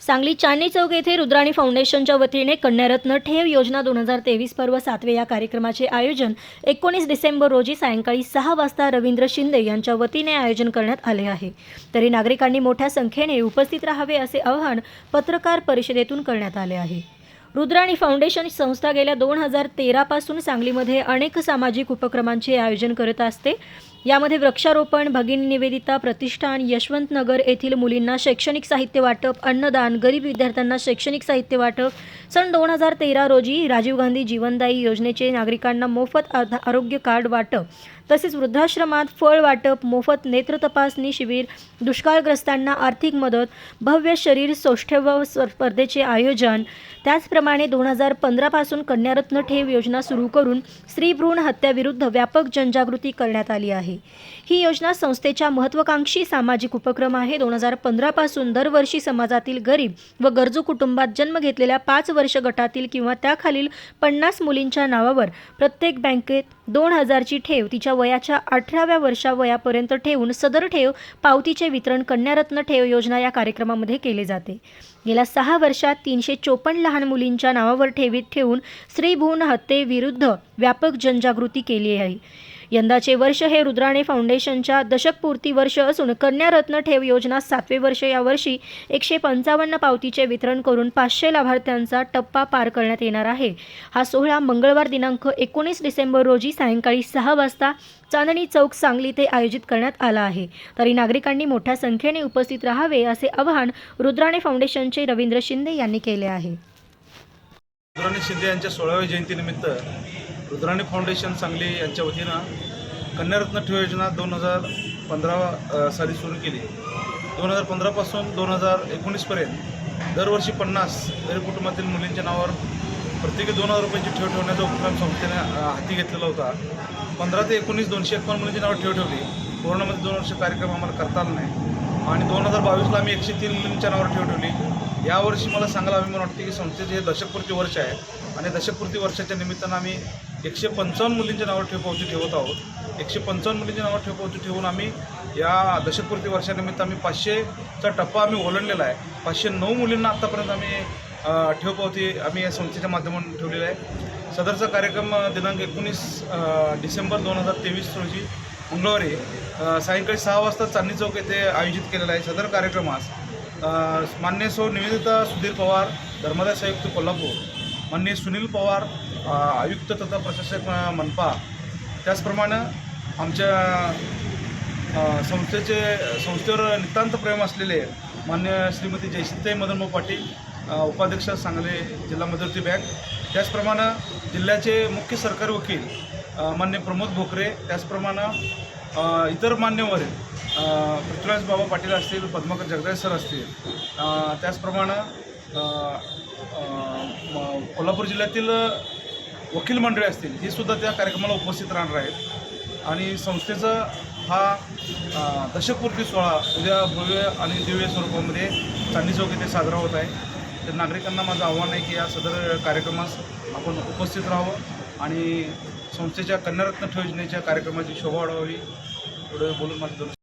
सांगली चांदणी चौक येथे रुद्राणी फाउंडेशनच्या वतीने कन्यारत्न ठेव योजना दोन हजार तेवीस पर्व सातवे या कार्यक्रमाचे आयोजन एकोणीस डिसेंबर रोजी सायंकाळी सहा वाजता रवींद्र शिंदे यांच्या वतीने आयोजन करण्यात आले आहे. तरी नागरिकांनी मोठ्या संख्येने उपस्थित राहावे असे आवाहन पत्रकार परिषदेतून करण्यात आले आहे. रुद्राणी फाउंडेशन संस्था गेल्या दोन हजार तेरापासून सांगलीमध्ये अनेक सामाजिक उपक्रमांचे आयोजन करत असते. यामध्ये वृक्षारोपण भगिनी निवेदिता प्रतिष्ठान यशवंत नगर येथील मुलींना शैक्षणिक साहित्य वाटप अन्नदान गरीब विद्यार्थ्यांना शैक्षणिक साहित्य वाटप. सन दोन हजार तेरा रोजी राजीव गांधी जीवनदायी योजनेचे नागरिकांना मोफत आरोग्य कार्ड वाटप. तसेच वृद्धाश्रमात फळ वाटप मोफत नेत्र तपासणी शिबिर दुष्काळग्रस्तांना आर्थिक मदत भव्य शरीर सौष्ठव स्पर्धेचे आयोजन. त्याचप्रमाणे दोन हजार पंधरापासून कन्यारत्न ठेव योजना सुरू करून स्त्री भ्रूण हत्याविरुद्ध व्यापक जनजागृती करण्यात आली आहे. ही योजना संस्थेच्या महत्त्वाकांक्षी सामाजिक उपक्रम आहे. दोन हजार पंधरापासून दरवर्षी समाजातील गरीब व गरजू कुटुंबात जन्म घेतलेल्या पाच वर्ष गटातील किंवा त्याखालील पन्नास मुलींच्या नावावर प्रत्येक बँकेत दोन हजारची ठेव तिच्या वयाच्या अठराव्या वर्षा वयापर्यंत ठेवून सदर ठेव पावतीचे वितरण कन्यारत्न ठेव योजना या कार्यक्रमामध्ये केले जाते. गेल्या सहा वर्षात तीनशे चोपन्न लहान मुलींच्या नावावर ठेवीत ठेवून स्त्रीभ्रूण हत्येविरुद्ध व्यापक जनजागृती केली आहे. यंदाचे वर्ष हे रुद्राणे फाउंडेशनच्या दशकपूर्ती वर्ष असून कन्यारत्न ठेव योजना सातवे वर्ष यावर्षी एकशे पंचावन्न पावतीचे वितरण करून पाचशे लाभार्थ्यांचा टप्पा पार करण्यात येणार आहे. हा सोहळा मंगळवार दिनांक एकोणीस डिसेंबर रोजी सायंकाळी सहा वाजता चांदणी चौक सांगली ते आयोजित करण्यात आला आहे. तरी नागरिकांनी मोठ्या संख्येने उपस्थित राहावे असे आवाहन रुद्राणे फाउंडेशनचे रवींद्र शिंदे यांनी केले आहे. रुद्राणे शिंदे यांच्या सोळाव्या जयंतीनिमित्त रुद्राणे फाउंडेशन सांगली यांच्या वतीनं कन्यारत्न ठेव योजना दोन हजार पंधरा साली सुरू केली. दोन हजार पंधरापासून दोन हजार एकोणीसपर्यंत दरवर्षी पन्नास गरीब कुटुंबातील मुलींच्या नावावर प्रत्येकी दोन हजार रुपयांची ठेव ठेवण्याचा उपक्रम संस्थेने हाती घेतलेला होता. पंधरा ते एकोणीस दोनशे एकावन्न मुलींची नावं ठेव ठेवली. कोरोनामध्ये दोन वर्ष कार्यक्रम आम्हाला करता आला नाही. आणि दोन हजार बावीसला आम्ही एकशे तीन मुलींच्या नावावर ठेव ठेवली. यावर्षी मला सांगायला अभिमान वाटते की संस्थेचे हे दशकपूर्ती वर्ष आहे. आणि दशकपूर्ती वर्षाच्या निमित्तानं आम्ही एकशे पंचावन्न मुलींच्या नावावर ठेव पावती ठेवत आहोत. एकशे पंचावन्न मुलींच्या नावावर ठेव पावती ठेवून आम्ही या दशकपूर्ती वर्षानिमित्त आम्ही पाचशेचा टप्पा आम्ही ओलांडलेला आहे. पाचशे नऊ मुलींना आत्तापर्यंत आम्ही ठेवपावती ठेव पावती आम्ही या संस्थेच्या माध्यमातून ठेवलेला आहे. सदरचा कार्यक्रम दिनांक एकोणीस डिसेंबर दोन हजार तेवीस रोजी मंगळवारी सायंकाळी सहा वाजता चांदणी चौक येथे आयोजित केलेला आहे. सदर कार्यक्रमास मान्य सौ निवेदिता सुधीर पवार धर्मदाय आयुक्त कोल्हापूर माननीय सुनील पवार आयुक्त तथा प्रशासक मनपा त्याचप्रमाणे आमच्या संस्थेचे संस्थेवर नितांत प्रेम असलेले मान्य श्रीमती जयसिंताई मदनभाऊ पाटील उपाध्यक्ष सांगली जिल्हा मध्यवर्ती बँक. त्याचप्रमाणे जिल्ह्याचे मुख्य सरकारी वकील मान्य प्रमोद भोकरे. त्याचप्रमाणे इतर मान्यवर पृथ्वीराज बाबा पाटील असतील पद्माकर जगदाळे सर असतील. त्याचप्रमाणे कोल्हापूर जिल्ह्यातील वकील मंडळी असतील ही सुद्धा त्या कार्यक्रमाला उपस्थित राहणार आहेत. आणि संस्थेचा हा दशकपूर्ती सोहळा उद्या भव्य आणि दिव्य स्वरूपामध्ये चांदी चौक येथे साजरा होत आहे. तर नागरिकांना माझं आव्हान आहे की या सदर कार्यक्रमास आपण उपस्थित राहावं आणि संस्थेच्या कन्यारत्न ठेव योजनेच्या कार्यक्रमाची शोभा वाढवावी. एवढं बोलून माझं